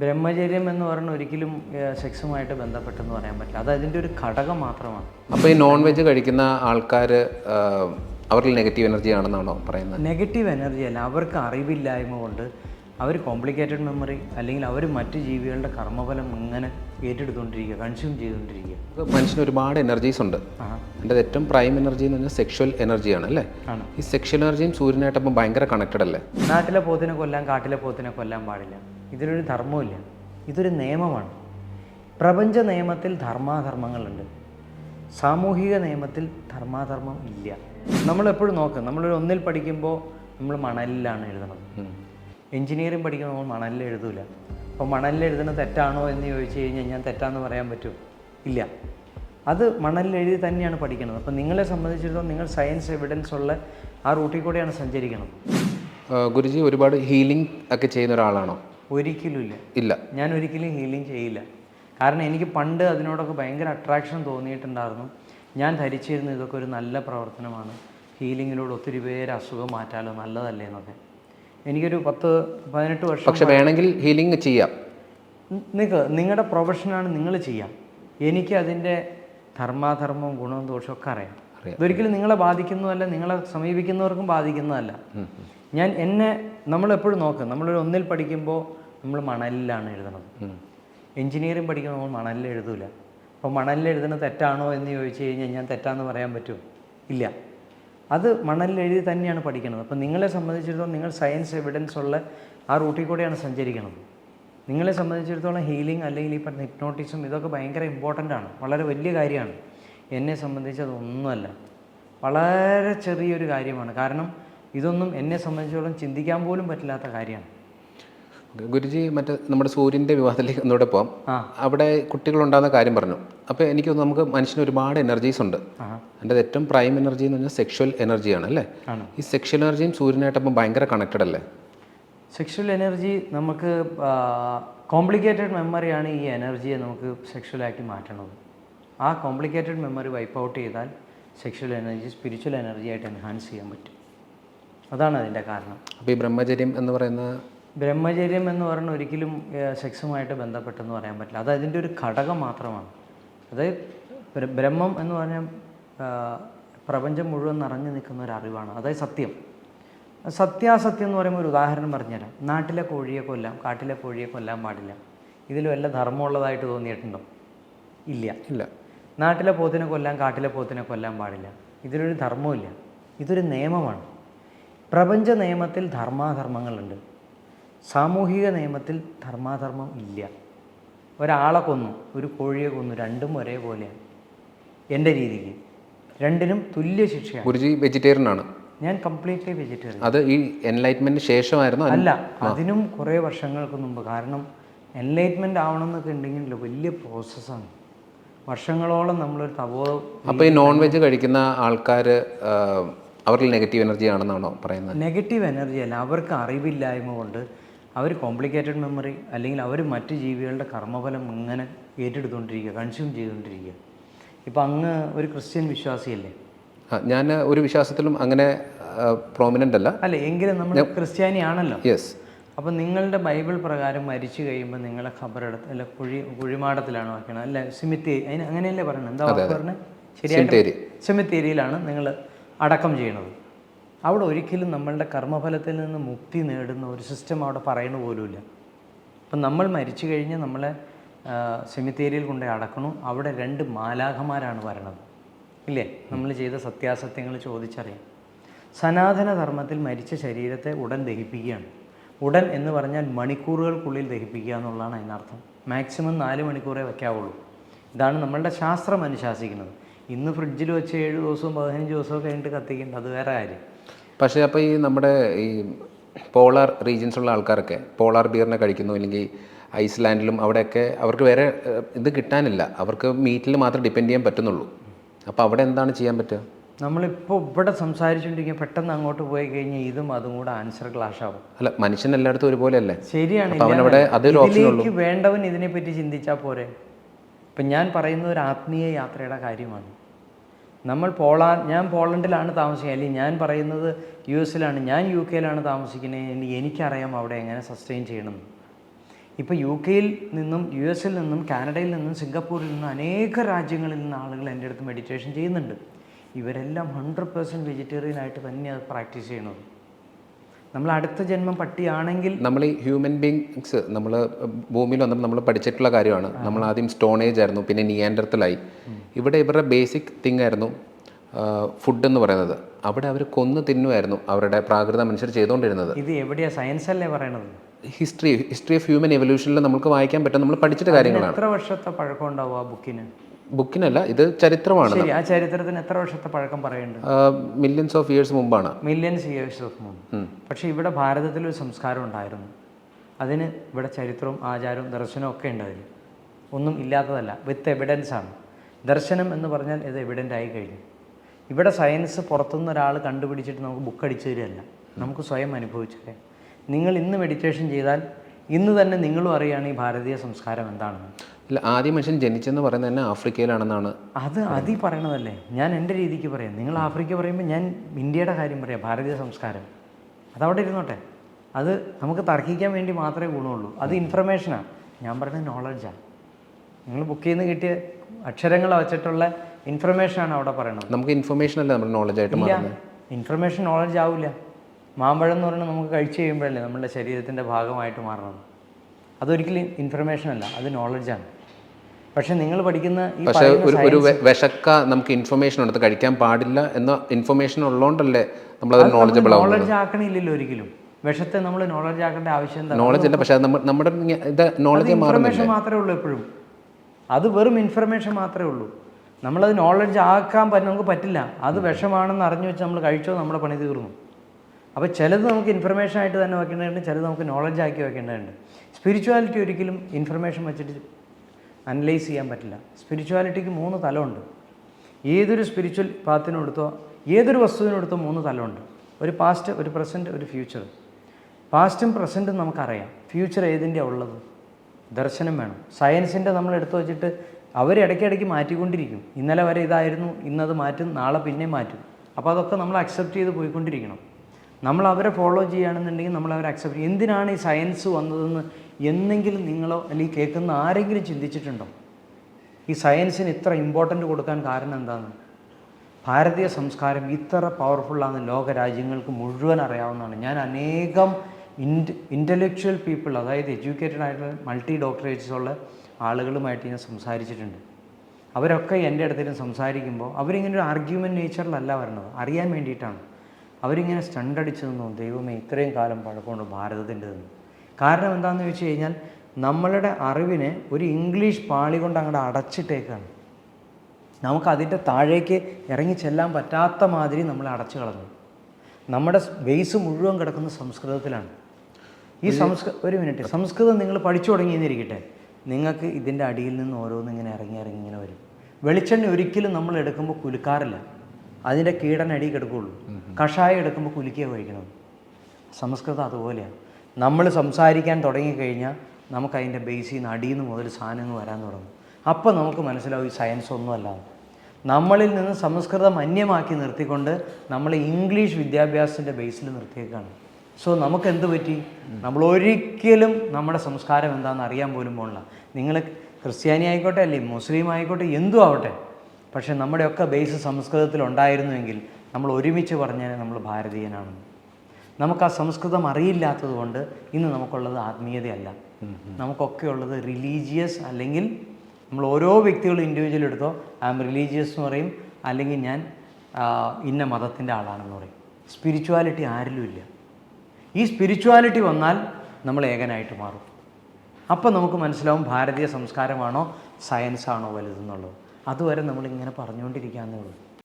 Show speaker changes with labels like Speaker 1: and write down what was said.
Speaker 1: ബ്രഹ്മചര്യം എന്ന് പറഞ്ഞാൽ ഒരിക്കലും സെക്സുമായിട്ട് ബന്ധപ്പെട്ടെന്ന് പറയാൻ പറ്റില്ല. അത് അതിന്റെ ഒരു ഘടകം മാത്രമാണ്.
Speaker 2: അപ്പോൾ ഈ നോൺ വെജ് കഴിക്കുന്ന ആൾക്കാർ അവരിൽ നെഗറ്റീവ് എനർജി ആണെന്നാണോ പറയുന്നത്?
Speaker 1: നെഗറ്റീവ് എനർജി അല്ല. അവർക്ക് അറിവില്ലായ്മ കൊണ്ട് അവർ കോംപ്ലിക്കേറ്റഡ് മെമ്മറി അല്ലെങ്കിൽ അവർ മറ്റ് ജീവികളുടെ കർമ്മഫലം ഇങ്ങനെ ഏറ്റെടുത്തുകൊണ്ടിരിക്കുക കൺസ്യൂം ചെയ്തുകൊണ്ടിരിക്കുക.
Speaker 2: മനുഷ്യന് ഒരുപാട് എനർജീസ് ഉണ്ട്. എന്റെ ഏറ്റവും പ്രൈം എനർജി എന്ന് പറഞ്ഞാൽ സെക്ഷൽ എനർജിയാണ് അല്ലേ? ഈ സെക്ഷൽ എനർജിയും സൂര്യനായിട്ടപ്പം ഭയങ്കര കണക്റ്റഡ് അല്ലേ?
Speaker 1: നാട്ടിലെ പോത്തിനെ കൊല്ലാൻ കാട്ടിലെ പോത്തിനെ കൊല്ലാൻ പാടില്ല. ഇതിലൊരു ധർമ്മമില്ല ഇതൊരു നിയമമാണ്. പ്രപഞ്ച നിയമത്തിൽ ധർമാധർമ്മങ്ങളുണ്ട്. സാമൂഹിക നിയമത്തിൽ ധർമാധർമ്മം ഇല്ല. നമ്മളെപ്പോഴും നോക്കുക നമ്മളൊരു ഒന്നിൽ പഠിക്കുമ്പോൾ നമ്മൾ മണലിലാണ് എഴുതുന്നത് എഞ്ചിനീയറിംഗ് പഠിക്കുമ്പോൾ നമ്മൾ മണലിൽ എഴുതൂല. അപ്പോൾ മണലിൽ എഴുതുന്നത് തെറ്റാണോ എന്ന് ചോദിച്ചു കഴിഞ്ഞാൽ ഞാൻ തെറ്റാന്ന് പറയാൻ പറ്റുമോ? ഇല്ല. അത് മണലിൽ എഴുതി തന്നെയാണ് പഠിക്കുന്നത് അപ്പോൾ നിങ്ങളെ സംബന്ധിച്ചിടത്തോളം നിങ്ങൾ സയൻസ് എവിഡൻസ് ഉള്ള ആ റൂട്ടിൽ കൂടെയാണ് സഞ്ചരിക്കുന്നത്
Speaker 2: ഗുരുജി ഒരുപാട് ഹീലിംഗ് ഒക്കെ ചെയ്യുന്ന ഒരാളാണോ?
Speaker 1: ഒരിക്കലും ഇല്ല.
Speaker 2: ഇല്ല
Speaker 1: ഞാൻ ഒരിക്കലും ഹീലിംഗ് ചെയ്യില്ല. കാരണം എനിക്ക് പണ്ട് അതിനോടൊക്കെ ഭയങ്കര അട്രാക്ഷൻ തോന്നിയിട്ടുണ്ടായിരുന്നു. ഞാൻ ധരിച്ചിരുന്നു ഇതൊക്കെ ഒരു നല്ല പ്രവർത്തനമാണ്. ഹീലിങ്ങിലൂടെ ഒത്തിരി പേര് അസുഖം മാറ്റാലോ നല്ലതല്ലേ എന്നൊക്കെ. എനിക്കൊരു പത്ത് പതിനെട്ട് വർഷം
Speaker 2: പക്ഷെ വേണമെങ്കിൽ ഹീലിംഗ് ചെയ്യാം.
Speaker 1: നിങ്ങൾക്ക് നിങ്ങളുടെ പ്രൊഫഷനാണ് നിങ്ങൾ ചെയ്യാം. എനിക്ക് അതിന്റെ ധർമാധർമ്മവും ഗുണവും ദോഷവും ഒക്കെ അറിയാം.
Speaker 2: ഒരിക്കലും
Speaker 1: ഇതൊരിക്കലും നിങ്ങളെ ബാധിക്കുന്നതല്ല നിങ്ങളെ സമീപിക്കുന്നവർക്കും ബാധിക്കുന്നതല്ല. ഞാൻ എന്നെ നമ്മളെപ്പോഴും നോക്കുക നമ്മളൊരു ഒന്നിൽ പഠിക്കുമ്പോൾ നമ്മൾ മണലിലാണ് എഴുതുന്നത്. എഞ്ചിനീയറിംഗ് പഠിക്കുന്ന നമ്മൾ മണലിൽ എഴുതൂല. അപ്പോൾ മണലിൽ എഴുതുന്നത് തെറ്റാണോ എന്ന് ചോദിച്ചു കഴിഞ്ഞാൽ ഞാൻ തെറ്റാന്ന് പറയാൻ പറ്റുമോ? ഇല്ല. അത് മണലിൽ എഴുതി തന്നെയാണ് പഠിക്കുന്നത് അപ്പോൾ നിങ്ങളെ സംബന്ധിച്ചിടത്തോളം നിങ്ങൾ സയൻസ് എവിഡൻസ് ഉള്ള ആ റൂട്ടിൽ കൂടെയാണ് സഞ്ചരിക്കുന്നത് നിങ്ങളെ സംബന്ധിച്ചിടത്തോളം ഹീലിംഗ് അല്ലെങ്കിൽ ഈ പറഞ്ഞ ഹിപ്നോട്ടിസം ഇതൊക്കെ ഭയങ്കര ഇമ്പോർട്ടന്റ് ആണ്. വളരെ വലിയ കാര്യമാണ്. എന്നെ സംബന്ധിച്ച് അതൊന്നുമല്ല. വളരെ ചെറിയൊരു കാര്യമാണ്. കാരണം ഇതൊന്നും എന്നെ സംബന്ധിച്ചിടത്തോളം ചിന്തിക്കാൻ പോലും പറ്റില്ലാത്ത കാര്യമാണ്.
Speaker 2: ഗുരുജി മറ്റേ നമ്മുടെ സൂര്യന്റെ വിവാഹത്തിലേക്ക് ഒന്നുകൂടെ പോവാം. അവിടെ കുട്ടികളുണ്ടാകുന്ന കാര്യം പറഞ്ഞു. അപ്പോൾ എനിക്ക് തോന്നുന്നു നമുക്ക് മനുഷ്യന് ഒരുപാട് എനർജീസ് ഉണ്ട്. എന്റെ ഏറ്റവും പ്രൈം എനർജി എന്ന് പറഞ്ഞാൽ സെക്ഷൽ എനർജിയാണ് അല്ലേ? ഈ സെക്ഷൽ എനർജിയും സൂര്യനായിട്ടപ്പം ഭയങ്കര കണക്റ്റഡ് അല്ലേ?
Speaker 1: സെക്ഷൽ എനർജി നമുക്ക് കോംപ്ലിക്കേറ്റഡ് മെമ്മറിയാണ് ഈ എനർജിയെ നമുക്ക് സെക്ഷലാക്കി മാറ്റണത്. ആ കോംപ്ലിക്കേറ്റഡ് മെമ്മറി വൈപ്പ് ഔട്ട് ചെയ്താൽ സെക്ഷൽ എനർജി സ്പിരിച്വൽ എനർജി ആയിട്ട് എൻഹാൻസ് ചെയ്യാൻ പറ്റും. അതാണ് അതിന്റെ കാരണം.
Speaker 2: അപ്പോൾ ഈ ബ്രഹ്മചര്യം എന്ന് പറയുന്ന
Speaker 1: ബ്രഹ്മചര്യം എന്ന് പറഞ്ഞാൽ ഒരിക്കലും സെക്സുമായിട്ട് ബന്ധപ്പെട്ടെന്ന് പറയാൻ പറ്റില്ല. അത് അതിന്റെ ഒരു ഘടകം മാത്രമാണ്. അത് ബ്രഹ്മം എന്ന് പറഞ്ഞാൽ പ്രപഞ്ചം മുഴുവൻ നിറഞ്ഞു നിൽക്കുന്ന ഒരു അറിവാണ്. അതായത് സത്യം. സത്യാസത്യം എന്ന് പറയുമ്പോൾ ഒരു ഉദാഹരണം പറഞ്ഞുതരാം. നാട്ടിലെ കോഴിയെ കൊല്ലാം കാട്ടിലെ കോഴിയെ കൊല്ലാൻ പാടില്ല. ഇതിൽ വല്ല ധർമ്മമുള്ളതായിട്ട് തോന്നിയിട്ടുണ്ടോ? ഇല്ല.
Speaker 2: ഇല്ല.
Speaker 1: നാട്ടിലെ പോത്തിനെ കൊല്ലാൻ കാട്ടിലെ പോത്തിനെ കൊല്ലാൻ പാടില്ല. ഇതിലൊരു ധർമ്മമില്ല ഇതൊരു നിയമമാണ്. പ്രപഞ്ച നിയമത്തിൽ ധർമാധർമ്മങ്ങളുണ്ട്. സാമൂഹിക നിയമത്തിൽ ധർമാധർമ്മം ഇല്ല. ഒരാളെ കൊന്നു ഒരു കോഴിയെ കൊന്നു രണ്ടും ഒരേപോലെയാണ്. എന്റെ രീതിക്ക്. രണ്ടിനും തുല്യ ശിക്ഷയാണ്.
Speaker 2: ഗുരുജി വെജിറ്റേറിയൻ ആണ്.
Speaker 1: ഞാൻ കംപ്ലീറ്റ്ലി വെജിറ്റേറിയൻ
Speaker 2: അത് ഈ എൻലൈറ്റ്മെന്റ് ശേഷമായിരുന്നു
Speaker 1: അല്ല അതിനും കുറേ വർഷങ്ങൾക്ക് മുമ്പ്. കാരണം എൻലൈറ്റ്മെന്റ് ആവണമെന്നൊക്കെ ഉണ്ടെങ്കിൽ വലിയ പ്രോസസ്സാണ് വർഷങ്ങളോളം നമ്മളൊരു തപോ
Speaker 2: അപ്പോൾ ഈ നോൺ വെജ് കഴിക്കുന്ന ആൾക്കാർ അവരിൽ നെഗറ്റീവ് എനർജി ആണെന്നാണോ പറയുന്നത്?
Speaker 1: നെഗറ്റീവ് എനർജി അല്ല. അവർക്ക് അറിവില്ലായ്മ കൊണ്ട് അവർ കോംപ്ലിക്കേറ്റഡ് മെമ്മറി അല്ലെങ്കിൽ അവർ മറ്റ് ജീവികളുടെ കർമ്മഫലം ഇങ്ങനെ ഏറ്റെടുത്തുകൊണ്ടിരിക്കുക കൺസ്യൂം ചെയ്തുകൊണ്ടിരിക്കുക. ഇപ്പം അങ്ങ് ഒരു ക്രിസ്ത്യൻ വിശ്വാസിയല്ലേ?
Speaker 2: ഞാൻ ഒരു വിശ്വാസത്തിലും അങ്ങനെ പ്രോമിനന്റ് അല്ല.
Speaker 1: അല്ല എങ്കിലും നമ്മൾ ക്രിസ്ത്യാനി ആണല്ലോ
Speaker 2: യെസ്
Speaker 1: അപ്പം നിങ്ങളുടെ ബൈബിൾ പ്രകാരം മരിച്ചു കഴിയുമ്പോൾ നിങ്ങളെ ഖബറെടുത്ത് അല്ല കുഴി കുഴിമാടത്തിലാണ് വയ്ക്കണം അല്ല സിമിത്തേരി അതിന് അങ്ങനെയല്ലേ പറയണത്? എന്താ പറഞ്ഞത്?
Speaker 2: ശരിയായിട്ട്
Speaker 1: സെമിത്തേരിയിലാണ് നിങ്ങൾ അടക്കം ചെയ്യണത്. അവിടെ ഒരിക്കലും നമ്മളുടെ കർമ്മഫലത്തിൽ നിന്ന് മുക്തി നേടുന്ന ഒരു സിസ്റ്റം അവിടെ പറയണ പോലുമില്ല. അപ്പം നമ്മൾ മരിച്ചു കഴിഞ്ഞ് നമ്മളെ സെമിത്തേരിയിൽ കൊണ്ടുപോയി അടക്കണു. അവിടെ രണ്ട് മാലാഖമാരാണ് വരണത്. ഇല്ലേ? നമ്മൾ ചെയ്ത സത്യാസത്യങ്ങൾ ചോദിച്ചറിയാം. സനാതന ധർമ്മത്തിൽ മരിച്ച ശരീരത്തെ ഉടൻ ദഹിപ്പിക്കുകയാണ്. ഉടൻ എന്ന് പറഞ്ഞാൽ മണിക്കൂറുകൾക്കുള്ളിൽ ദഹിപ്പിക്കുക എന്നുള്ളതാണ് അതിനർത്ഥം. മാക്സിമം നാല് മണിക്കൂറേ വയ്ക്കാവുള്ളൂ. ഇതാണ് നമ്മളുടെ ശാസ്ത്രം അനുശാസിക്കുന്നത് ഇന്ന് ഫ്രിഡ്ജിൽ വെച്ച് ഏഴ് ദിവസവും പതിനഞ്ച് ദിവസവും കഴിഞ്ഞിട്ട് കത്തിക്കേണ്ട അത് വേറെ കാര്യം.
Speaker 2: പക്ഷേ അപ്പോൾ ഈ നമ്മുടെ ഈ പോളാർ റീജിയൻസ് ഉള്ള ആൾക്കാരൊക്കെ പോളാർ ബിയറിനെ കഴിക്കുന്നു അല്ലെങ്കിൽ ഐസ്ലാൻഡിലും അവിടെയൊക്കെ അവർക്ക് വേറെ ഇത് കിട്ടാനില്ല. അവർക്ക് മീറ്റിൽ മാത്രം ഡിപ്പെൻഡ് ചെയ്യാൻ പറ്റുന്നുള്ളൂ. അപ്പോൾ അവിടെ എന്താണ് ചെയ്യാൻ പറ്റുക?
Speaker 1: നമ്മളിപ്പോൾ ഇവിടെ സംസാരിച്ചുകൊണ്ടിരിക്കുക പെട്ടെന്ന് അങ്ങോട്ട് പോയി കഴിഞ്ഞാൽ ഇതും അതും കൂടെ ആൻസർ ക്ലാഷ് ആവും.
Speaker 2: അല്ല മനുഷ്യൻ എല്ലായിടത്തും ഒരുപോലെ അല്ലേ
Speaker 1: ശരിയാണ്
Speaker 2: അവനവിടെ അതൊരു ഓപ്ഷൻ
Speaker 1: വേണ്ടവൻ ഇതിനെപ്പറ്റി ചിന്തിച്ചാൽ പോരെ. ഇപ്പം ഞാൻ പറയുന്ന ഒരു ആത്മീയ യാത്രയുടെ കാര്യമാണ്. നമ്മൾ പോളാ ഞാൻ പോളണ്ടിലാണ് താമസിക്കുക അല്ലെങ്കിൽ ഞാൻ പറയുന്നത് യു എസിലാണ്. ഞാൻ യു കെയിലാണ് താമസിക്കുന്നത്. എനിക്കറിയാം അവിടെ എങ്ങനെ സസ്റ്റെയിൻ ചെയ്യണമെന്ന് ഇപ്പോൾ യു കെയിൽ നിന്നും യു എസിൽ നിന്നും കാനഡയിൽ നിന്നും സിംഗപ്പൂരിൽ നിന്നും അനേക രാജ്യങ്ങളിൽ നിന്ന് ആളുകൾ എന്റെ അടുത്ത് മെഡിറ്റേഷൻ ചെയ്യുന്നുണ്ട്. ഇവരെല്ലാം ഹൺഡ്രഡ് പേഴ്സന്റ് വെജിറ്റേറിയൻ ആയിട്ട് തന്നെയാണ് പ്രാക്ടീസ് ചെയ്യണത് നമ്മൾ അടുത്ത ജന്മം പട്ടിയാണെങ്കിൽ
Speaker 2: നമ്മൾ ഈ ഹ്യൂമൻ ബീങ്സ് നമ്മൾ ഭൂമിയിൽ വന്നപ്പോൾ നമ്മൾ പഠിച്ചിട്ടുള്ള കാര്യമാണ്. നമ്മൾ ആദ്യം സ്റ്റോൺ ഏജ് ആയിരുന്നു. പിന്നെ നിയാൻഡർത്തലായി ഇവിടെ ഇവരുടെ ബേസിക് തിങ് ആയിരുന്നു ഫുഡ് എന്ന് പറയുന്നത്. അവിടെ അവർ കൊന്നു തിന്നുമായിരുന്നു അവരുടെ പ്രാകൃത മനുഷ്യർ ചെയ്തുകൊണ്ടിരുന്നത്.
Speaker 1: ഇത് എവിടെയാ? സയൻസ് അല്ലേ പറയുന്നത്
Speaker 2: ഹിസ്റ്ററി ഹിസ്റ്ററി ഓഫ് ഹ്യൂമൻ എവല്യൂഷനിൽ നമുക്ക് വായിക്കാൻ പറ്റും. നമ്മൾ പഠിച്ചിട്ട് കാര്യങ്ങളാണ്.
Speaker 1: എത്ര വർഷത്തെ പഴക്കം ഉണ്ടാവും ആ ബുക്കിന്
Speaker 2: ബുക്കിനല്ല ഇത് ചരിത്രമാണ്
Speaker 1: ആ ചരിത്രത്തിന് എത്ര വർഷത്തെ പഴക്കം പറയുന്നുണ്ട്
Speaker 2: മില്യൻസ് ഓഫ് ഇയേഴ്സ് മുമ്പാണ്.
Speaker 1: മില്യൻസ് ഇയേഴ്സ് ഓഫ് മുമ്പ്. പക്ഷേ ഇവിടെ ഭാരതത്തിൽ ഒരു സംസ്കാരം ഉണ്ടായിരുന്നു. അതിന് ഇവിടെ ചരിത്രവും ആചാരവും ദർശനവും ഒക്കെ ഉണ്ട് അതിൽ ഒന്നും ഇല്ലാത്തതല്ല വിത്ത് എവിഡൻസ് ആണ്. ദർശനം എന്ന് പറഞ്ഞാൽ ഇത് എവിഡന്റ് ആയി കഴിഞ്ഞു. ഇവിടെ സയൻസ് പുറത്തുനിന്ന് ഒരാൾ കണ്ടുപിടിച്ചിട്ട് നമുക്ക് ബുക്ക് അടിച്ചു തരികയല്ല. നമുക്ക് സ്വയം അനുഭവിച്ചേ നിങ്ങൾ ഇന്ന് മെഡിറ്റേഷൻ ചെയ്താൽ ഇന്ന് തന്നെ നിങ്ങളും അറിയാണ് ഈ ഭാരതീയ സംസ്കാരം എന്താണെന്ന്.
Speaker 2: ഇല്ല ആദ്യ മനുഷ്യൻ ജനിച്ചെന്ന് പറയുന്നത് തന്നെ ആഫ്രിക്കയിലാണെന്നാണ്
Speaker 1: അത് അതീ പറയണതല്ലേ? ഞാൻ എന്റെ രീതിക്ക് പറയാം. നിങ്ങൾ ആഫ്രിക്ക പറയുമ്പോൾ ഞാൻ ഇന്ത്യയുടെ കാര്യം പറയാം ഭാരതീയ സംസ്കാരം. അതവിടെ ഇരുന്നോട്ടെ. അത് നമുക്ക് തർക്കിക്കാൻ വേണ്ടി മാത്രമേ ഗുണമുള്ളൂ. അത് ഇൻഫർമേഷനാണ് ഞാൻ പറയുന്നത് നോളജാണ് നിങ്ങൾ ബുക്ക് ചെയ്യുന്ന കിട്ടിയ അക്ഷരങ്ങൾ വെച്ചിട്ടുള്ള ഇൻഫർമേഷൻ ആണ് അവിടെ പറയുന്നത്
Speaker 2: നമുക്ക് ഇൻഫർമേഷൻ അല്ല നമ്മുടെ നോളജ് ആയിട്ട് മാറുന്നത്?
Speaker 1: ഇൻഫർമേഷൻ നോളജ് ആവില്ല മാമ്പഴം എന്ന് പറയുന്നത് നമുക്ക് കഴിച്ചു കഴിയുമ്പോഴല്ലേ നമ്മുടെ ശരീരത്തിന്റെ ഭാഗമായിട്ട് മാറണം അതൊരിക്കലും ഇൻഫർമേഷൻ അല്ല അത് നോളജാണ് പക്ഷെ നിങ്ങൾ പഠിക്കുന്ന ഈ
Speaker 2: പക്ഷേ ഒരു ഒരു വിശക്ക നമുക്ക് ഇൻഫർമേഷൻ ഉണ്ട് കഴിക്കാൻ പാടില്ല എന്ന ഇൻഫർമേഷൻ ഉള്ളതുകൊണ്ടല്ലേ നമ്മൾ അത് നോളജബിൾ
Speaker 1: നോളജ് ആക്കണില്ലല്ലോ ഒരിക്കലും. വിഷത്തെ നമ്മൾ നോളജ് ആക്കേണ്ട ആവശ്യം
Speaker 2: നോളജ് അല്ല പക്ഷേ നമ്മുടെ ഇങ്ങ- ഇത് നോളജ്
Speaker 1: ഇൻഫർമേഷൻ മാത്രമേ ഉള്ളൂ എപ്പോഴും. അത് വെറും ഇൻഫർമേഷൻ മാത്രമേ ഉള്ളൂ. നമ്മളത് നോളജ് ആക്കാൻ പറ്റും നമുക്ക് പറ്റില്ല. അത് വിഷമാണെന്ന് അറിഞ്ഞു വെച്ച് നമ്മൾ കഴിച്ചോ നമ്മുടെ പണി തീർന്നു. അപ്പോൾ ചിലത് നമുക്ക് ഇൻഫർമേഷൻ ആയിട്ട് തന്നെ വെക്കേണ്ടതുണ്ട് ചിലത് നമുക്ക് നോളജ് ആക്കി വെക്കേണ്ടതുണ്ട്. സ്പിരിച്വാലിറ്റി ഒരിക്കലും ഇൻഫർമേഷൻ വെച്ചിട്ട് അനലൈസ് ചെയ്യാൻ പറ്റില്ല. സ്പിരിച്വാലിറ്റിക്ക് മൂന്ന് തലമുണ്ട്. ഏതൊരു സ്പിരിച്വൽ പാത്തിനെടുത്തോ ഏതൊരു വസ്തുവിനെടുത്തോ മൂന്ന് തലമുണ്ട്. ഒരു പാസ്റ്റ് ഒരു പ്രസന്റ് ഒരു ഫ്യൂച്ചർ പാസ്റ്റും പ്രസന്റും നമുക്കറിയാം. ഫ്യൂച്ചർ ഏതിന്റെയാണ് ഉള്ളത്? ദർശനം വേണം. സയൻസിന്റെ നമ്മൾ എടുത്തു വെച്ചിട്ട് അവർ ഇടയ്ക്കിടയ്ക്ക് മാറ്റിക്കൊണ്ടിരിക്കും. ഇന്നലെ വരെ ഇതായിരുന്നു ഇന്നത് മാറ്റും നാളെ പിന്നെ മാറ്റും. അപ്പോൾ അതൊക്കെ നമ്മൾ അക്സെപ്റ്റ് ചെയ്ത് പോയിക്കൊണ്ടിരിക്കണം. നമ്മൾ അവരെ ഫോളോ ചെയ്യുകയാണെന്നുണ്ടെങ്കിൽ നമ്മൾ അവരെ അക്സെപ്റ്റ് ചെയ്യും. എന്തിനാണ് ഈ സയൻസ് വന്നതെന്ന് എന്നെങ്കിലും നിങ്ങളോ അല്ലെങ്കിൽ കേൾക്കുന്ന ആരെങ്കിലും ചിന്തിച്ചിട്ടുണ്ടോ? ഈ സയൻസിന് ഇത്ര ഇമ്പോർട്ടന്റ് കൊടുക്കാൻ കാരണം എന്താണ് ഭാരതീയ സംസ്കാരം ഇത്ര പവർഫുള്ളാണ് ലോക രാജ്യങ്ങൾക്ക് മുഴുവൻ അറിയാവുന്നതാണ്. ഞാൻ അനേകം ഇന്റലക്ച്വൽ പീപ്പിൾ അതായത് എഡ്യൂക്കേറ്റഡ് ആയിട്ടുള്ള മൾട്ടി ഡോക്ടറേറ്റ്സ് ഉള്ള ആളുകളുമായിട്ട് ഞാൻ സംസാരിച്ചിട്ടുണ്ട്. അവരൊക്കെ എന്റെ അടുത്തേക്ക് സംസാരിക്കുമ്പോൾ അവരിങ്ങനെ ഒരു ആർഗ്യുമെന്റ് നേച്ചറിലല്ല വരണത്. അറിയാൻ വേണ്ടിയിട്ടാണ്. അവരിങ്ങനെ സ്റ്റണ്ടടിച്ചു നിന്നു. ദൈവമേ ഇത്രയും കാലം പഴക്കമുണ്ട് ഭാരതത്തിന്റെതെന്ന്. കാരണം എന്താണെന്ന് ചോദിച്ചു കഴിഞ്ഞാൽ നമ്മളുടെ അറിവിനെ ഒരു ഇംഗ്ലീഷ് പാളി കൊണ്ട് അങ്ങോട്ട് അടച്ചിട്ടേക്കാണ്. നമുക്ക് അതിന്റെ താഴേക്ക് ഇറങ്ങി ചെല്ലാൻ പറ്റാത്ത മാതിരി നമ്മൾ അടച്ചു കളഞ്ഞു. നമ്മുടെ ബേസ് മുഴുവൻ കിടക്കുന്ന സംസ്കൃതത്തിലാണ്. ഈ സംസ്കൃ ഒരു മിനിറ്റ്. സംസ്കൃതം നിങ്ങൾ പഠിച്ചു തുടങ്ങിയെന്നിരിക്കട്ടെ. നിങ്ങൾക്ക് ഇതിന്റെ അടിയിൽ നിന്ന് ഓരോന്നും ഇങ്ങനെ ഇറങ്ങി ഇറങ്ങി ഇങ്ങനെ വരും. വെളിച്ചെണ്ണ ഒരിക്കലും നമ്മൾ എടുക്കുമ്പോൾ കുലുക്കാറില്ല. അതിന്റെ കീടനടി കിടക്കുകയുള്ളൂ കഷായം എടുക്കുമ്പോൾ കുലുക്കിയ കഴിക്കണം സംസ്കൃതം അതുപോലെയാണ് നമ്മൾ സംസാരിക്കാൻ തുടങ്ങിക്കഴിഞ്ഞാൽ നമുക്ക് അതിന്റെ ബേസിൽ നിന്ന് അടിയിൽ നിന്ന് മുതൽ സാധനങ്ങൾ വരാൻ തുടങ്ങും. അപ്പോൾ നമുക്ക് മനസ്സിലാവും ഈ സയൻസ് ഒന്നുമല്ല നമ്മളിൽ നിന്ന് സംസ്കൃതം അന്യമാക്കി നിർത്തിക്കൊണ്ട് നമ്മൾ ഇംഗ്ലീഷ് വിദ്യാഭ്യാസത്തിന്റെ ബേസിൽ നിർത്തിയേക്കാണ്. സോ നമുക്ക് എന്ത് പറ്റി? നമ്മൾ ഒരിക്കലും നമ്മുടെ സംസ്കാരം എന്താണെന്ന് അറിയാൻ പോലും പോണില്ല. നിങ്ങൾ ക്രിസ്ത്യാനി ആയിക്കോട്ടെ അല്ലെങ്കിൽ മുസ്ലിം ആയിക്കോട്ടെ എന്തും ആവട്ടെ പക്ഷേ നമ്മുടെയൊക്കെ ബേസ് സംസ്കൃതത്തിൽ ഉണ്ടായിരുന്നുവെങ്കിൽ നമ്മൾ ഒരുമിച്ച് പറഞ്ഞാൽ നമ്മൾ ഭാരതീയനാണെന്ന്. നമുക്ക് ആ സംസ്കൃതം അറിയില്ലാത്തത് കൊണ്ട് ഇന്ന് നമുക്കുള്ളത് ആത്മീയതയല്ല. നമുക്കൊക്കെ ഉള്ളത് റിലീജിയസ് അല്ലെങ്കിൽ നമ്മൾ ഓരോ വ്യക്തികളും ഇൻഡിവിജ്വൽ എടുത്തോ ഐ ആം റിലീജിയസ് എന്ന് പറയും അല്ലെങ്കിൽ ഞാൻ ഇന്ന മതത്തിന്റെ ആളാണെന്ന് പറയും. സ്പിരിച്വാലിറ്റി ആരിലും ഇല്ല. ഈ സ്പിരിച്വാലിറ്റി വന്നാൽ നമ്മൾ ഏകനായിട്ട് മാറും. അപ്പം നമുക്ക് മനസ്സിലാവും ഭാരതീയ സംസ്കാരമാണോ സയൻസാണോ വലുതെന്നുള്ളത്. അതുവരെ നമ്മളിങ്ങനെ പറഞ്ഞുകൊണ്ടിരിക്കാന്നേ ഉള്ളൂ.